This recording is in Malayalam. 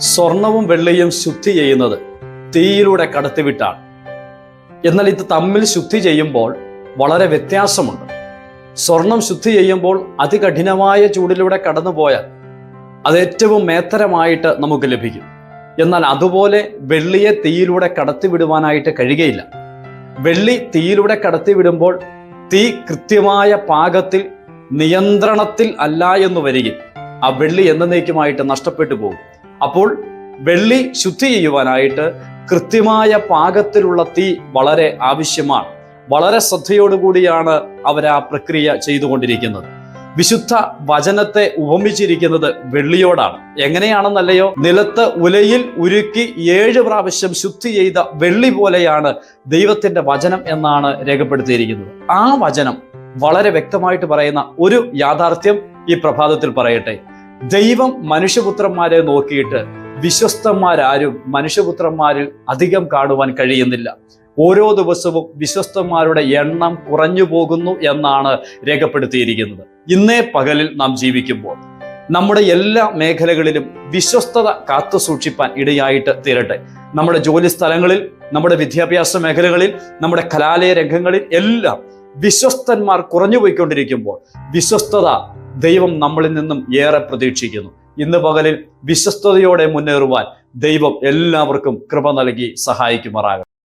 സ്വർണവും വെള്ളിയും ശുദ്ധി ചെയ്യുന്നത് തീയിലൂടെ കടത്തിവിട്ടാണ്. എന്നാൽ ഇത് തമ്മിൽ ശുദ്ധി ചെയ്യുമ്പോൾ വളരെ വ്യത്യാസമുണ്ട്. സ്വർണം ശുദ്ധി ചെയ്യുമ്പോൾ അതികഠിനമായ ചൂടിലൂടെ കടന്നുപോയാൽ അത് ഏറ്റവും മേത്തരമായിട്ട് നമുക്ക് ലഭിക്കും. എന്നാൽ അതുപോലെ വെള്ളിയെ തീയിലൂടെ കടത്തിവിടുവാനായിട്ട് കഴിയുകയില്ല. വെള്ളി തീയിലൂടെ കടത്തിവിടുമ്പോൾ തീ കൃത്യമായ പാകത്തിൽ നിയന്ത്രണത്തിൽ അല്ല എന്ന് വരികയും ആ വെള്ളി എന്നേക്കുമായിട്ട് നഷ്ടപ്പെട്ടു പോകും. അപ്പോൾ വെള്ളി ശുദ്ധി ചെയ്യുവാനായിട്ട് കൃത്യമായ പാകത്തിലുള്ള തീ വളരെ ആവശ്യമാണ്. വളരെ ശ്രദ്ധയോടുകൂടിയാണ് അവർ ആ പ്രക്രിയ ചെയ്തുകൊണ്ടിരിക്കുന്നത്. വിശുദ്ധ വചനത്തെ ഉപമിച്ചിരിക്കുന്നത് വെള്ളിയോടാണ്. എങ്ങനെയാണെന്നല്ലയോ? നിലത്ത് ഉലയിൽ ഉരുക്കി ഏഴ് പ്രാവശ്യം ശുദ്ധി ചെയ്ത വെള്ളി പോലെയാണ് ദൈവത്തിന്റെ വചനം എന്നാണ് രേഖപ്പെടുത്തിയിരിക്കുന്നത്. ആ വചനം വളരെ വ്യക്തമായിട്ട് പറയുന്ന ഒരു യാഥാർത്ഥ്യം ഈ പ്രഭാതത്തിൽ പറയട്ടെ. ദൈവം മനുഷ്യപുത്രന്മാരെ നോക്കിയിട്ട് വിശ്വസ്തന്മാരാരും മനുഷ്യപുത്രന്മാരിൽ അധികം കാണുവാൻ കഴിയുന്നില്ല. ഓരോ ദിവസവും വിശ്വസ്തന്മാരുടെ എണ്ണം കുറഞ്ഞു പോകുന്നു എന്നാണ് രേഖപ്പെടുത്തിയിരിക്കുന്നത്. ഇന്നേ പകലിൽ നാം ജീവിക്കുമ്പോൾ നമ്മുടെ എല്ലാ മേഖലകളിലും വിശ്വസ്തത കാത്തു സൂക്ഷിപ്പാൻ ഇടയായിട്ട് തീരട്ടെ. നമ്മുടെ ജോലി സ്ഥലങ്ങളിൽ നമ്മുടെ വിദ്യാഭ്യാസ മേഖലകളിൽ നമ്മുടെ കലാലയ രംഗങ്ങളിൽ എല്ലാം വിശ്വസ്തന്മാർ കുറഞ്ഞു പോയിക്കൊണ്ടിരിക്കുമ്പോൾ വിശ്വസ്തത ദൈവം നമ്മളിൽ നിന്നും ഏറെ പ്രതീക്ഷിക്കുന്നു. ഇന്ന് പകലിൽ വിശ്വസ്തയോടെ മുന്നേറുവാൻ ദൈവം എല്ലാവർക്കും കൃപ നൽകി സഹായിക്കുമാറാകട്ടെ.